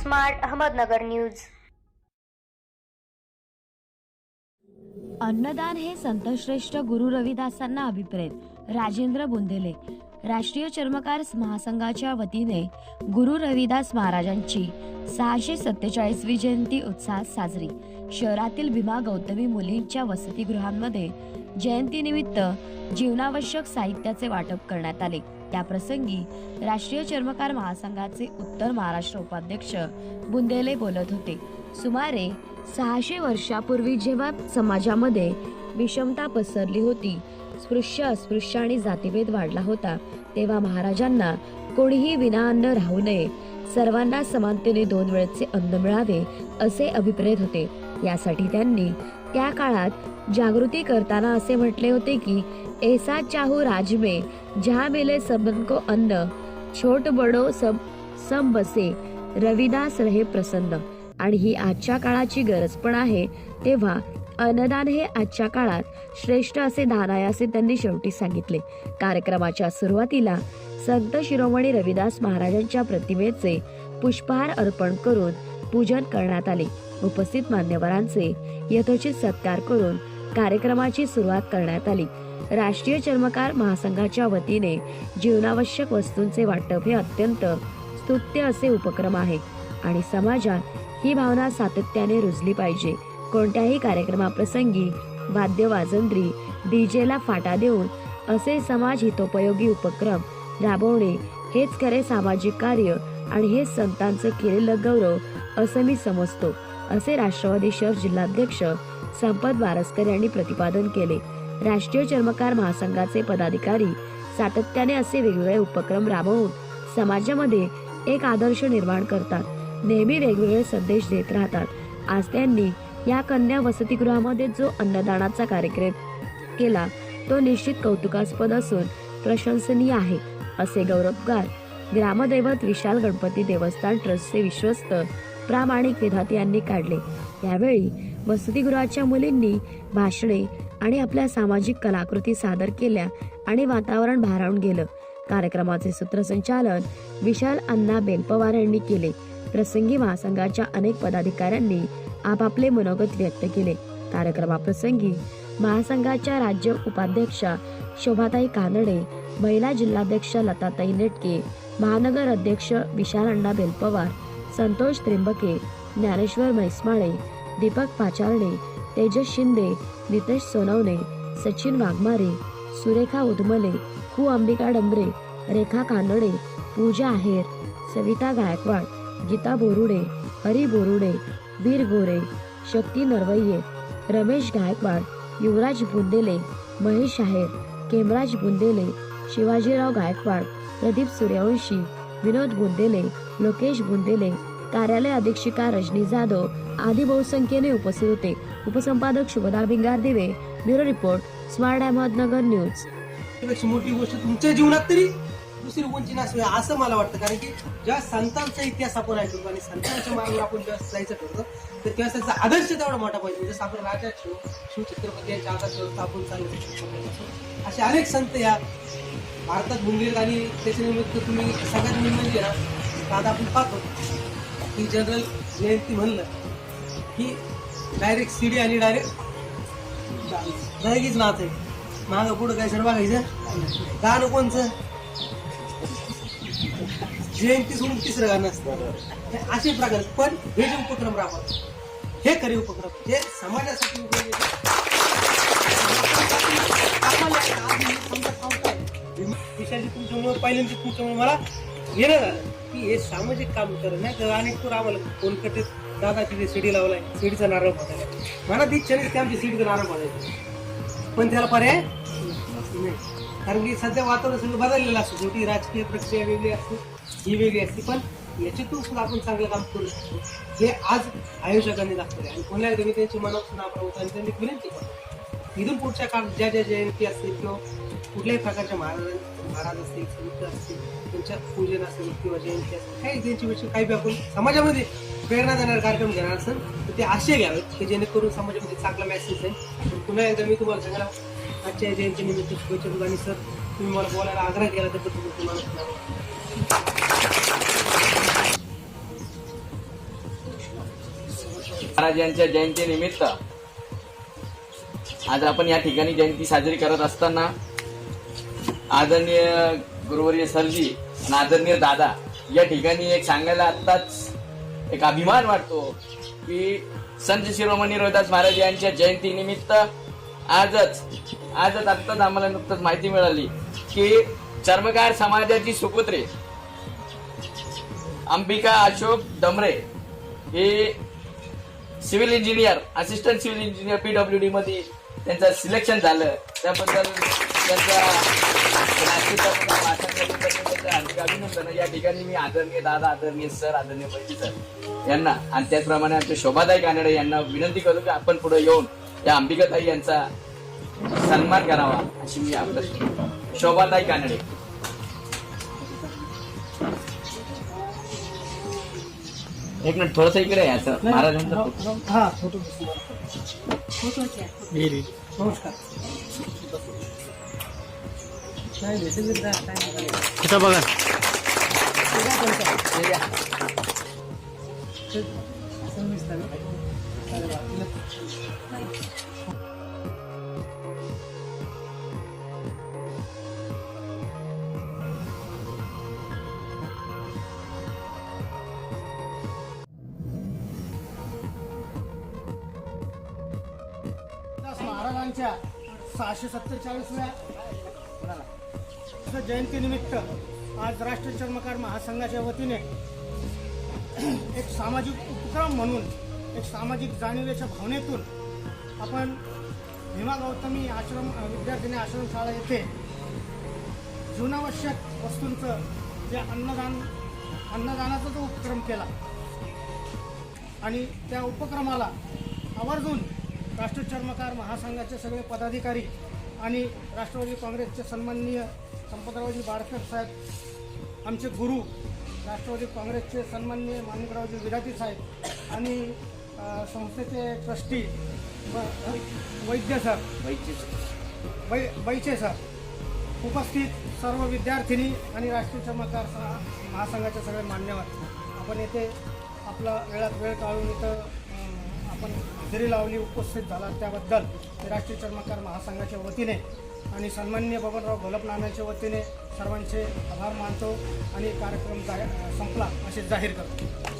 Smart Ahmednagar news. अन्नदान हे संतश्रेष्ठ गुरु रविदासांना अभिप्रेत. राजेंद्र बुंदेले राष्ट्रीय चर्मकार महासंघाच्या वतीने गुरु रविदास महाराजांची सहाशे सत्तेचाळीसवी जयंती उत्साहात साजरी. शहरातील भीमा गौतमी मुलींच्या वसतिगृहांमध्ये जयंतीनिमित्त जीवनावश्यक साहित्याचे वाटप करण्यात आले. त्याप्रसंगी राष्ट्रीय चर्मकार महासंघाचे उत्तर महाराष्ट्र उपाध्यक्ष बुंदेले बोलत होते. सुमारे सहाशे वर्षापूर्वी जेव्हा समाजामध्ये विषमता पसरली होती स्पृश्य अस्पृश्य आणि जातीभेद वाढला होता तेव्हा महाराजांना कोणीही विनाअन्न राहू नये सर्वांना समानतेने दोन वेळचे अन्न मिळावे असे अभिप्रेत होते. यासाठी त्यांनी त्या काळात जागृती करताना असे म्हटले होते की ऐसा चाहू राजमे जहाँ मिले सबन को अन्न छोट बडो सब सब बसे रविदास रहे प्रसन्न. आणि ही आजच्या काळाची गरज पण आहे तेव्हा अन्नदान हे आजच्या काळात श्रेष्ठ असे दान आहे असे त्यांनी शेवटी सांगितले. कार्यक्रमाच्या सुरुवातीला संत शिरोमणी रविदास महाराजांच्या प्रतिमेचे पुष्पहार अर्पण करून पूजन करण्यात आले. उपस्थित मान्यवरांचे यथोचित सत्कार करून कार्यक्रमाची सुरुवात करण्यात आली. राष्ट्रीय चर्मकार महासंघाच्या वतीने जीवनावश्यक वस्तूंचे वाटप हे अत्यंत स्तुत्य असे उपक्रम आहे आणि समाजात ही भावना सातत्याने रुजली पाहिजे. कोणत्याही कार्यक्रमाप्रसंगी वाद्य वाजंत्री डीजेला फाटा देऊन असे समाज हितोपयोगी उपक्रम राबवणे हेच खरे सामाजिक कार्य आणि हेच संतांचं केलेलं गौरव असं मी समजतो. असे राष्ट्रवादी शहर जिल्हाध्यक्ष संपत बारस्कर यांनी प्रतिपादन केले. राष्ट्रीय चर्मकार महासंघाचे पदाधिकारी सातत्याने असे वेगवेगळे उपक्रम राबवून समाजामध्ये एक आदर्श निर्माण करतात. नेहमी वेगवेगळे संदेश देत राहतात. आज त्यांनी या कन्या वसतिगृहामध्ये जो अन्नदानाचा कार्यक्रम केला तो निश्चित कौतुकास्पद असून प्रशंसनीय आहे असे गौरवगार ग्रामदैवत विशाल गणपती देवस्थान ट्रस्टचे विश्वस्त प्रामाणिक विधाते यांनी काढले. यावेळी वसतिगृहाच्या मुलींनी भाषणे आणि आपल्या सामाजिक कलाकृती सादर केल्या आणि वातावरण भारावून गेलं. कार्यक्रमाचे सूत्रसंचालन विशाल अण्णा बेलपवार यांनी केले. प्रसंगी महासंघाच्या अनेक पदाधिकाऱ्यांनी आपापले मनोगत व्यक्त केले. कार्यक्रमाप्रसंगी महासंघाच्या राज्य उपाध्यक्षा शोभाताई कानडे महिला जिल्हाध्यक्ष लताताई नेटके महानगर अध्यक्ष विशाल अण्णा बेलपवार संतोष त्रिंबके ज्ञानेश्वर म्हैसमाळे दीपक पाचारणे तेजस शिंदे नितेश सोनवणे सचिन वाघमारे सुरेखा उदमले कु अंबिका डंबरे रेखा कानडे पूजा आहेर सविता गायकवाड गीता बोरुडे हरी बोरुडे वीर गोरे शक्ती नरवये रमेश गायकवाड युवराज बुंदेले महेश आहेर केमराज बुंदेले शिवाजीराव गायकवाड प्रदीप सूर्यवंशी विनोद बुंदेले लोकेश बुंदेले कार्यालय अधीक्षिका रजनी जाधव आदी बहुसंख्येने उपस्थित होते. उपसंपादक Shubhada Bhingardive bureau report Smart Ahmednagar News. मोठी गोष्ट तुमच्या जीवनात तरी दुसरी कोणची नसावी असं मला वाटतं. कारण की ज्या संतांचा इतिहास आपण ऐकतो आणि संतांच्या मार्गावर आपण जेव्हा जायचं ठरतो तर तेव्हा त्यांचा आदर्श तेवढा मोठा पाहिजे. म्हणजे जसं आपण राजा शिव शिवछत्रपती यांच्या आदर्श आपण चालू असे अनेक संत या भारतात भूमीत आणि त्याच्यानिमित्त तुम्ही सगळ्यात मेन म्हणजे ना आता आपण पाहतो की जनरल जयंती म्हणलं की डायरेक्ट सीडी आणि डायरेक्ट लगेच नाच आहे मागं पुढं काय सर बघायचं गाणं कोणचं? जयंती सोडून तिसरं गाणं असतं. हे असे प्रकार पण हे जे उपक्रम राबवतात हे खरे उपक्रम हे समाजासाठी उपयोगी आहेत. विषयाची तुमच्यामुळे पहिल्यांदा तुमच्यामुळे मला येणं झालं. की हे सामाजिक काम करत नाही तर अनेक तो आम्हाला फोन दादा तिथे सिडी लावलाय सिडीचा नारळ पाठायला मला ती इच्छा नाही की आमची सिडीचा नारळ पडायचं पण त्याला पर्याय कारण की सध्या वातावरण सगळं बदललेलं असतं. शेवटी राजकीय प्रक्रिया वेगळी असते ही वेगळी असते. पण याच्यातून सुद्धा आपण चांगलं काम करू शकतो. हे आज आयोजकांनी दाखवले. आणि पुन्हा तुम्ही त्यांची मनापासून आपण होतो आणि त्यांनी विनंती करतो इथून पुढच्या काळात ज्या ज्या जयंती असतील किंवा कुठल्याही प्रकारच्या महाराज महाराज असतील संत असतील त्यांच्या पूजन असेल किंवा जयंती असेल काही त्यांची विषयी काही बी आपण समाजामध्ये प्रेरणा देणारे कार्यक्रम घेणार असेल तर ते असे घ्यावेत की जेणेकरून समाजामध्ये चांगला मेसेज आहे पुन्हा एकदा मी तुम्हाला सांगायला आजच्या जयंतीनिमित्त शुभेच्छा आणि सर तुम्ही मला बोलायला आग्रह केला त्याबद्दल तुम्हाला महाराजांच्या जयंतीनिमित्त आज आपण या ठिकाणी जयंती साजरी करत असताना आदरणीय गुरुवर्य सरजी आणि आदरणीय दादा या ठिकाणी एक सांगायला आत्ताच एक अभिमान वाटतो की संत शिरोमणी रोहिदास महाराज यांच्या जयंतीनिमित्त आजच आजच आत्ताच आम्हाला नुकतंच माहिती मिळाली की चर्मकार समाजाची सुपुत्रे अंबिका अशोक डमरे हे civil engineer assistant civil engineer P W D मध्ये त्यांचं सिलेक्शन झालं. त्याबद्दल त्यांच्या अभिनंदन. या ठिकाणी मी आदरणीय दादा आदरणीय सर आदरणीय पैकी सर यांना आणि त्याचप्रमाणे आमच्या शोभादाई कानडे यांना विनंती करू की आपण पुढे येऊन या अंबिकाताई यांचा सन्मान करावा अशी मी आपलं शोभाताई कानडे. एक मिनिट थोडस इकडे आहे असं. महाराजांचं हा फोटो. नमस्कार. बघा? हे घ्या. दास महाराजांच्या सहाशे सत्तेचाळीसव्या जयंतीनिमित्त आज राष्ट्रीय चर्मकार महासंघाच्या वतीने एक सामाजिक उपक्रम म्हणून एक सामाजिक जाणीवेच्या भावनेतून आपण भीमा गौतमी आश्रम विद्यार्थिनी आश्रमशाळा येथे जीवनावश्यक वस्तूंचं जे अन्नदान अन्नदानाचा जो उपक्रम केला आणि त्या उपक्रमाला आवर्जून राष्ट्रीय चर्मकार महासंघाचे सगळे पदाधिकारी आणि राष्ट्रवादी काँग्रेसचे सन्माननीय संपतरावजी बाळकर साहेब आमचे गुरु राष्ट्रवादी काँग्रेसचे सन्माननीय माणिकरावजी विराटी साहेब आणि संस्थेचे ट्रस्टी व- वैद्य सर. वै बैचे सर. उपस्थित सर्व विद्यार्थिनी आणि राष्ट्रीय चमत्कार महासंघाचे सगळे मान्यवर. आपण येथे आपला वेळात वेळ काढून इथं आपण हजेरी लावली उपस्थित झाला त्याबद्दल राष्ट्रीय चर्मकार महासंघाच्या वतीने आणि सन्माननीय बबनराव घोलप नाण्याच्या वतीने सर्वांचे आभार मानतो आणि कार्यक्रम जाहीर संपला असे जाहीर करतो.